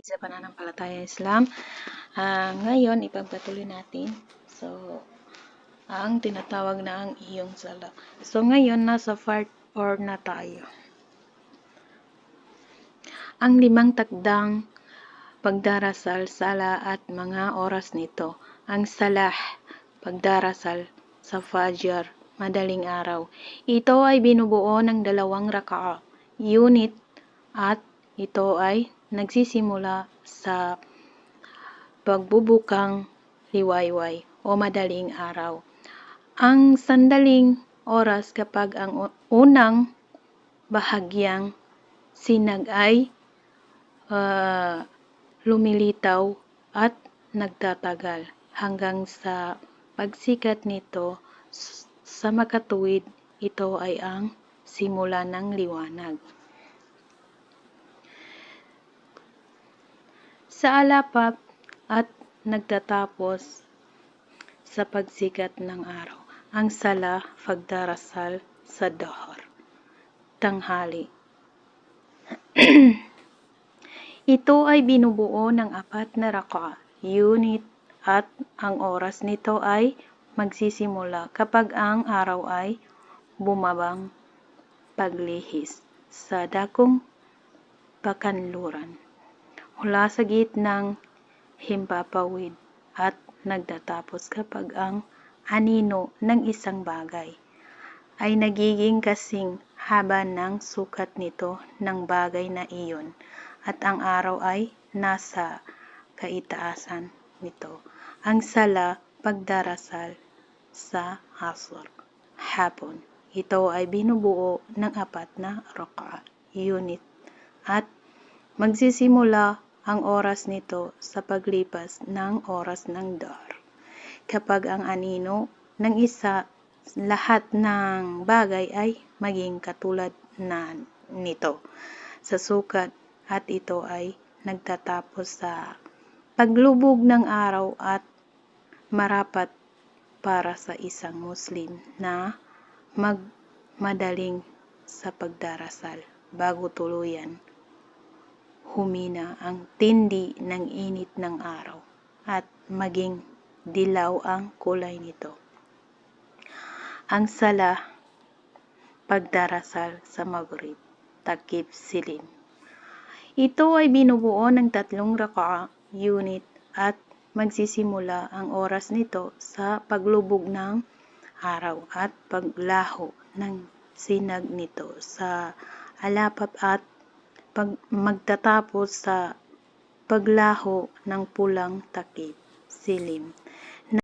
sa pananampalataya Islam. Ah, ngayon, ipagpatuloy natin. So, ang tinatawag na ang iyong sala. So, ngayon, nasa part 4 na tayo. Ang limang takdang pagdarasal, sala at mga oras nito. Ang salah, pagdarasal sa Fajr, madaling araw. Ito ay binubuo ng dalawang raka'a, unit at ito ay nagsisimula sa pagbubukang liwayway o madaling araw. Ang sandaling oras kapag ang unang bahagyang sinag ay ah, lumilitaw at nagtatagal hanggang sa pagsikat nito sa makatuwid ito ay ang simula ng liwanag. Sa alapap at nagtatapos sa pagsikat ng araw. Ang sala, pagdarasal sa dahar. Tanghali. Ito ay binubuo ng apat na raka, unit at ang oras nito ay magsisimula kapag ang araw ay bumabang paglihis sa dakong pakanluran mula sa gitnang himpapawid at nagtatapos kapag ang anino ng isang bagay ay nagiging kasing haba ng sukat nito ng bagay na iyon at ang araw ay nasa kaitaasan nito. Ang sala, pagdarasal sa asr, hapon. Ito ay binubuo ng apat na raka, unit, at magsisimula ang oras nito sa paglipas ng oras ng dar. Kapag ang anino ng isa, lahat ng bagay ay maging katulad na nito sa sukat at ito ay nagtatapos sa paglubog ng araw at marapat para sa isang Muslim na magmadaling sa pagdarasal bago tuluyan humina ang tindi ng init ng araw at maging dilaw ang kulay nito. Ang sala, pagdarasal sa Maghrib, takip silim. Ito ay binubuo ng tatlong raka'a, unit at magsisimula ang oras nito sa paglubog ng araw at paglaho ng sinag nito sa alapap at pag magtatapos sa paglaho ng pulang takip, silim.